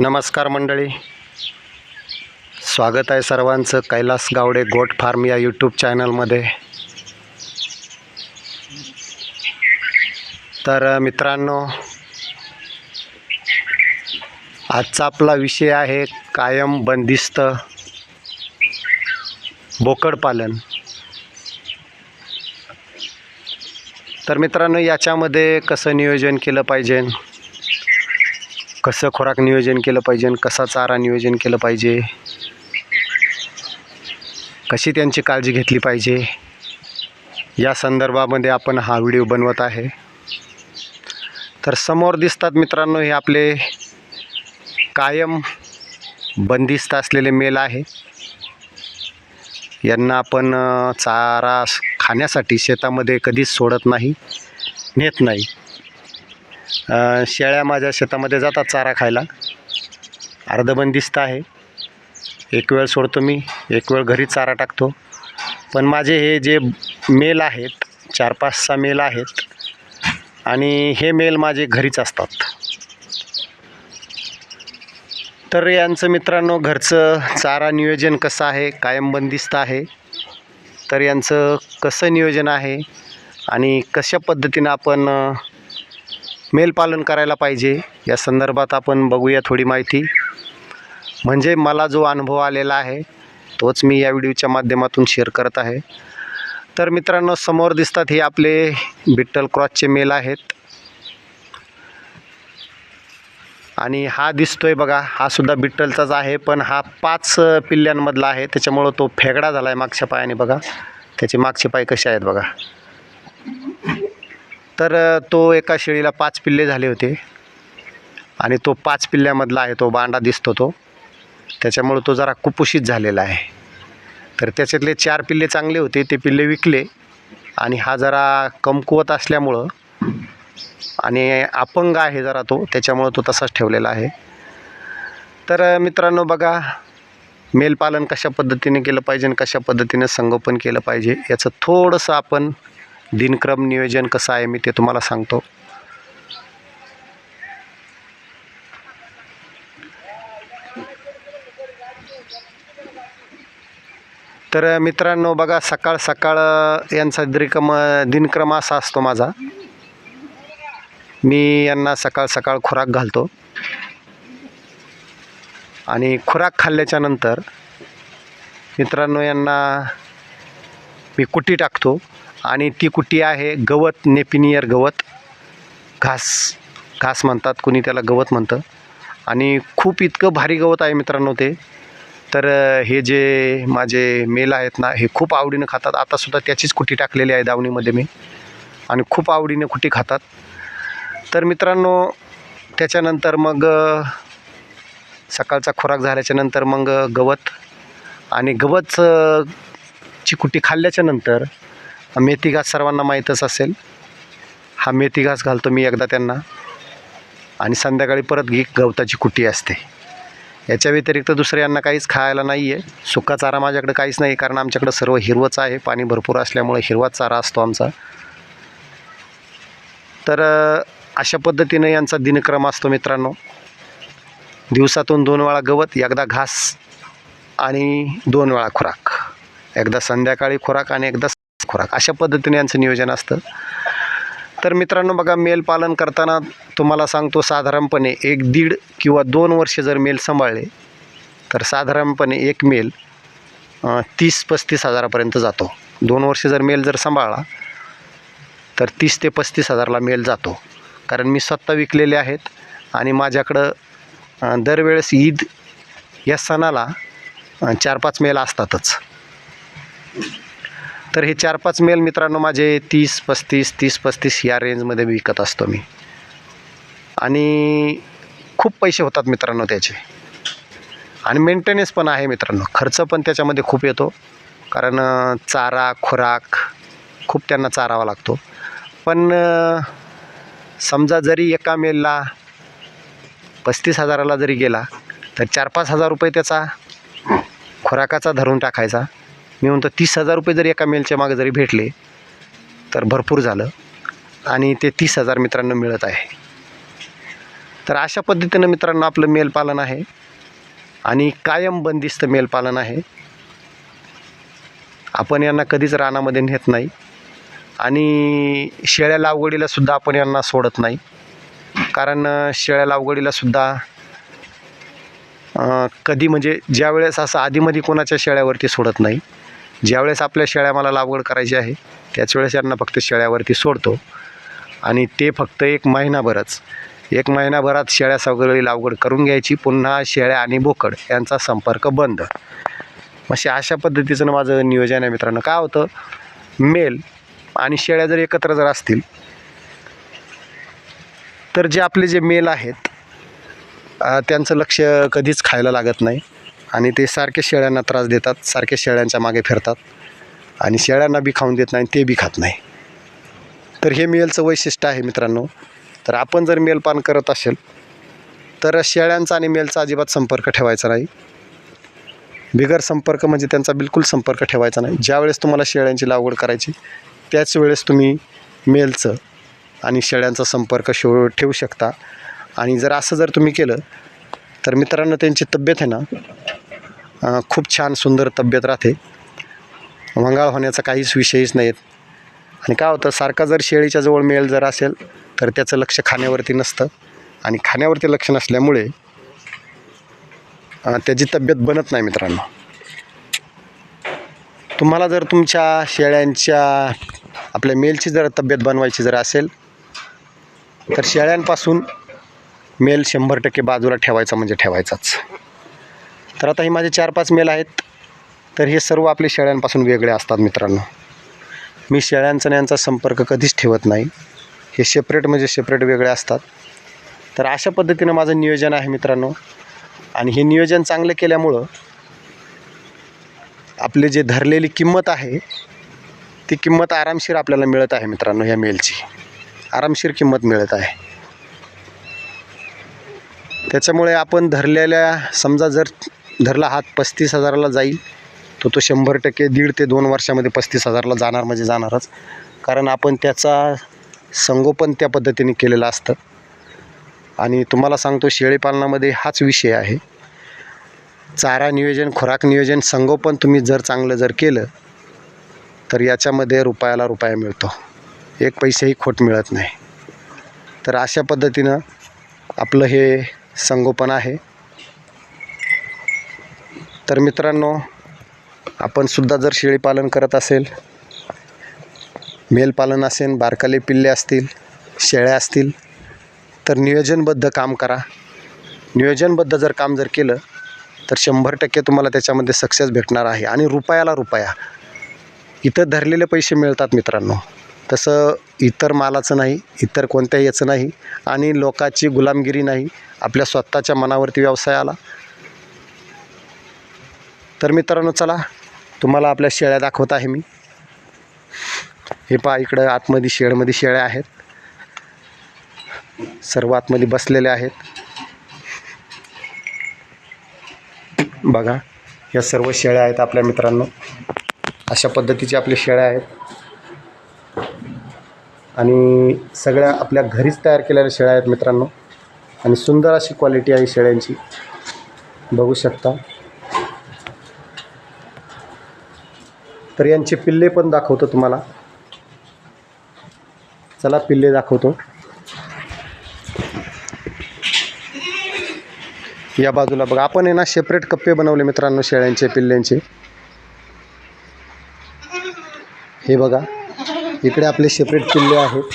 नमस्कार मंडळी. स्वागत आहे सर्वांचं. कैलास गावडे गोट फार्म या यूट्यूब चॅनलमध्ये. तर मित्रांनो आजचा आपला विषय आहे कायम बंदिस्त बोकडपालन तर मित्रांनो याच्यामध्ये कसं नियोजन केलं पाहिजे? कसं खोराक नियोजन केलं पाहिजे कसा चारा नियोजन केलं पाहिजे? कशी त्यांची काळजी घेतली पाहिजे? या संदर्भामध्ये आपण हा व्हिडिओ बनवत आहे. तर समोर दिसतात मित्रांनो हे आपले कायम बंदिस्त असलेले मेल आहे. यांना आपण चारा खाण्यासाठी शेतामध्ये कधीच सोडत नाही नेत नाही. शेळ्या माझ्या शेतामध्ये जातात चारा खायला. अर्धबंदिस्त आहे. एक वेळ सोडतो मी एक वेळ घरी चारा टाकतो. पण माझे हे जे मेल आहेत चार पाच सहा मेल आहेत आणि हे मेल माझे घरीच असतात. तर यांचं मित्रांनो घरचं चारा नियोजन कसं आहे कायम बंदिस्त आहे. तर यांचं कसं नियोजन आहे आणि कशा पद्धतीनं आपण मेलपालन करायला पाहिजे. या संदर्भात आपण बघूया थोडी माहिती. म्हणजे मला जो अनुभव आलेला आहे तोच मी या व्हिडिओच्या माध्यमातून शेअर करत आहे. तर मित्रांनो समोर दिसतात हे आपले बिट्टल क्रॉसचे मेल आहेत. आणि हा दिसतोय बघा हा सुद्धा बिट्टलचाच आहे पण हा पाच पिल्ल्यांमधला आहे. त्याच्यामुळं तो फेगडा झाला आहे मागच्या पायाने बघा. त्याचे मागचे पाय कसे आहेत बघा. तर तो एका शेळीला पाच पिल्ले झाले होते. आणि तो पाच पिल्ल्यामधला आहे तो बांडा दिसतो तो. त्याच्यामुळं तो जरा कुपोषित झालेला आहे. तर त्याच्यातले चार पिल्ले चांगले होते ते पिल्ले विकले. आणि हा जरा कमकुवत असल्यामुळं आणि अपंग आहे जरा तो त्याच्यामुळं तो तसाच ठेवलेला आहे. तर मित्रांनो बघा मेलपालन कशा पद्धतीने केलं पाहिजे आणि कशा पद्धतीने संगोपन केलं पाहिजे याचं थोडंसं आपण दिनक्रम नियोजन कसं आहे मी ते तुम्हाला सांगतो. तर मित्रांनो बघा सकाळ सकाळ यांचा दिनक्रम दिनक्रम असा असतो माझा. मी यांना सकाळ सकाळ खुराक घालतो. आणि खुराक खाल्ल्याच्या नंतर मित्रांनो यांना मी कुट्टी टाकतो आणि ती कुट्टी आहे गवत नेपिनियर गवत. घास घास म्हणतात कुणी त्याला गवत म्हणतं. आणि खूप इतकं भारी गवत आहे मित्रांनो ते. तर हे जे माझे मेल आहेत ना हे खूप आवडीनं खातात. आतासुद्धा त्याचीच कुट्टी टाकलेली आहे दावणीमध्ये मी. आणि खूप आवडीने कुट्टी खातात. तर मित्रांनो त्याच्यानंतर मग सकाळचा खुराक झाल्याच्यानंतर मग गवत. आणि गवत चिकुटी ची खाल्ल्याच्या नंतर मेथी घास सर्वांना माहीतच असेल. हा मेथी घास घालतो मी एकदा त्यांना. आणि संध्याकाळी परत घे गवताची कुटी असते. याच्या व्यतिरिक्त दुसरं यांना काहीच खायला नाही आहे सुका चारा माझ्याकडे काहीच नाही कारण आमच्याकडं सर्व हिरवंच आहे. पाणी भरपूर असल्यामुळे हिरवाच चारा असतो आमचा. तर अशा पद्धतीनं यांचा दिनक्रम असतो मित्रांनो. दिवसातून दोन वेळा गवत एकदा घास आणि दोन वेळा खुराक. एकदा संध्याकाळी खुराक आणि एकदा खुराक. अशा पद्धतीने यांचं नियोजन असतं. तर मित्रांनो बघा मेल पालन करताना तुम्हाला सांगतो साधारणपणे एक दीड किंवा दोन वर्ष जर मेल सांभाळले तर साधारणपणे एक मेल तीस पस्तीस हजारापर्यंत जातो. दोन वर्ष जर मेल जर सांभाळला तर तीस ते पस्तीस हजारला मेल जातो. कारण मी स्वतः विकलेले आहेत आणि माझ्याकडं दरवेळेस ईद या सणाला चार पाच मेल असतातच. तर हे चार पाच मेल मित्रांनो माझे तीस पस्तीस तीस पस्तीस या रेंजमध्ये विकत असतो मी. आणि खूप पैसे होतात मित्रांनो त्याचे. आणि मेंटेनन्स पण आहे मित्रांनो. खर्च पण त्याच्यामध्ये खूप येतो. कारण चारा खुराक खूप त्यांना चारावा लागतो. पण समजा जरी एका मेलला पस्तीस हजाराला जरी गेला तर चार पाच हजार रुपये त्याचा खुराकाचा धरून टाकायचा. मी म्हणतो तीस हजार रुपये जरी एका मेलच्या मागे जरी भेटले तर भरपूर झालं. आणि ते तीस हजार मित्रांनो मिळत आहे. तर अशा पद्धतीनं मित्रांनो आपलं मेलपालन आहे. आणि कायम बंदिस्त मेलपालन आहे. आपण यांना कधीच रानामध्ये नेत नाही. आणि शेळ्या लावगडीला सुद्धा आपण यांना सोडत नाही. कारण शेळ्या लावगडीला सुद्धा कधी म्हणजे ज्यावेळेस असं आधीमध्ये कोणाच्या शेळ्यावरती सोडत नाही. ज्यावेळेस आपल्या शेळ्या मला लागवड करायची आहे त्याच वेळेस यांना फक्त शेळ्यावरती सोडतो. आणि ते फक्त एक महिनाभरच एक महिनाभरात शेळ्या सगळी लागवड करून घ्यायची पुन्हा शेळ्या आणि बोकड यांचा संपर्क बंद. अशा अशा पद्धतीचं माझं नियोजन आहे मित्रांनो. काय होतं मेल आणि शेळ्या जर एकत्र जर असतील तर जे आपले जे मेल आहेत त्यांचं लक्ष कधीच खायला लागत नाही. आणि ते सारखे शेळ्यांना त्रास देतात सारखे शेळ्यांच्या मागे फिरतात आणि शेळ्यांना बी खाऊन देत नाही ते बी खात नाही. तर हे मेलचं वैशिष्ट्य आहे मित्रांनो. तर आपण जर मेलपान करत असेल तर शेळ्यांचा आणि मेलचा अजिबात संपर्क ठेवायचा नाही. बिगर संपर्क म्हणजे त्यांचा बिलकुल संपर्क ठेवायचा नाही. ज्यावेळेस तुम्हाला शेळ्यांची लागवड करायची त्याच वेळेस तुम्ही मेलचं आणि शेळ्यांचा संपर्क शो ठेवू शकता. आणि जर असं जर तुम्ही केलं तर मित्रांनो त्यांची तब्येत आहे ना खूप छान सुंदर तब्येत राहते. वंगाळ होण्याचा काहीच विषयच नाहीत. आणि काय होतं सारखा जर शेळीच्या जवळ मेल जर असेल तर त्याचं लक्ष खाण्यावरती नसतं. आणि खाण्यावरती लक्ष नसल्यामुळे त्याची तब्येत बनत नाही मित्रांनो. तुम्हाला जर तुमच्या शेळ्यांच्या आपल्या मेलची जर तब्येत बनवायची जर असेल तर शेळ्यांपासून मेल शंभर टक्के बाजूला ठेवायचा म्हणजे ठेवायचाच. तर आता हे माझे चार पाच मेल आहेत. तर हे सर्व आपले शेळ्यांपासून वेगळे असतात मित्रांनो. मी शेळ्यांचा यांचा संपर्क कधीच ठेवत नाही. हे सेपरेट म्हणजे सेपरेट वेगळे असतात. तर अशा पद्धतीनं माझं नियोजन आहे मित्रांनो. आणि हे नियोजन चांगलं केल्यामुळं आपले जे धरलेली किंमत आहे ती किंमत आरामशीर आपल्याला मिळत आहे मित्रांनो ह्या मेलची. आरामशीर किंमत मिळत आहे. त्याच्यामुळे आपण धरलेल्या समजा जर धरला हात पस्तीस हजाराला जाईल तो तो शंभर टक्के दीड ते दोन वर्षामध्ये पस्तीस हजाराला जाणार म्हणजे जाणारच. कारण आपण त्याचा संगोपन त्या पद्धतीने केलेलं असतं. आणि तुम्हाला सांगतो शेळीपालनामध्ये हाच विषय आहे. चारा नियोजन खुराक नियोजन संगोपन तुम्ही जर चांगलं जर केलं तर याच्यामध्ये रुपयाला रुपया मिळतो. एक पैसेही खोट मिळत नाही. तर अशा पद्धतीनं आपलं हे संगोपन आहे. तर मित्रांनो आपण सुद्धा जर शेळीपालन करत असेल मेलपालन असेल बारकाले पिल्ले असतील शेळ्या असतील तर नियोजनबद्ध काम करा. नियोजनबद्ध जर काम जर केलं तर शंभर टक्के तुम्हाला त्याच्यामध्ये सक्सेस भेटणार आहे. आणि रुपयाला रुपया. इथं धरलेले पैसे मिळतात मित्रांनो. तसं इतर मालाचं नाही इतर कोणत्याही याचं नाही आणि लोकाची गुलामगिरी नाही आपल्या स्वतःच्या मनावरती व्यवसाय आला. तर मित्रांनो चला तुम्हाला आपल्या शेळ्या दाखवत आहे मी. हे पहा इकडं आतमध्ये शेडमध्ये शेळ्या आहेत. सर्व आतमध्ये बसलेल्या आहेत. बघा या सर्व शेळ्या आहेत आपल्या मित्रांनो. अशा पद्धतीचे आपले शेळ्या आहेत. आणि सगळ्या आपल्या घरीच तयार केलेल्या शेळ्या आहेत मित्रांनो. आणि सुंदर अशी क्वालिटी आहे शेळ्यांची. बघू शकता. तर यांचे पिल्ले पण दाखवतो तुम्हाला. चला पिल्ले दाखवतो. या बाजूला बघा. आपण आहे ना सेपरेट कप्पे बनवले मित्रांनो शेळ्यांचे पिल्ल्यांचे. हे बघा. इकडे आपले सेपरेट पिल्ले आहेत.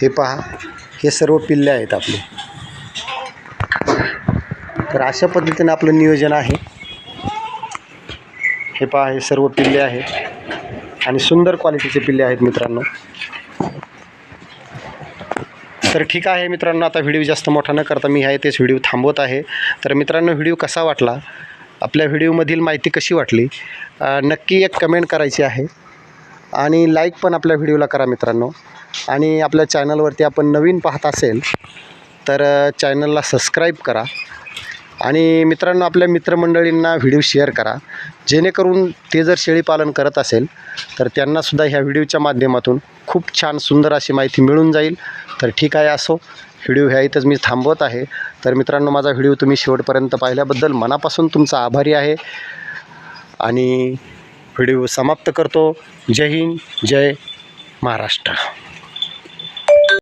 हे पहा हे सर्व पिल्ले आहेत आपले. तर अशा पद्धतीने आपलं नियोजन आहे. हे पहा हे सर्व पिल्ले आहेत. आणि सुंदर क्वालिटीचे पिल्ले आहेत मित्रांनो. तर ठीक आहे मित्रांनो आता व्हिडिओ जास्त मोठा न करता मी आहे तेच व्हिडिओ थांबवत आहे. तर मित्रांनो व्हिडिओ कसा वाटला? आपल्या व्हिडिओमधील माहिती कशी वाटली? नक्की एक कमेंट करायची आहे. आणि लाईक पण आपल्या व्हिडिओला करा मित्रांनो. आणि आपल्या चॅनलवरती आपण नवीन पाहत असेल तर चॅनलला सबस्क्राईब करा. आणि मित्रांनो आपल्या मित्रमंडळींना व्हिडिओ शेअर करा. जेणेकरून ते जर शेळीपालन करत असेल तर त्यांनासुद्धा ह्या व्हिडिओच्या माध्यमातून खूप छान सुंदर अशी माहिती मिळून जाईल. तर ठीक आहे असो. व्हिडिओ ह्या इथंच मी थांबवत आहे. तर मित्रांनो माझा व्हिडिओ तुम्ही शेवटपर्यंत पाहिल्याबद्दल मनापासून तुमचा आभारी आहे. आणि व्हिडिओ समाप्त करतो. जय हिंद जय महाराष्ट्र.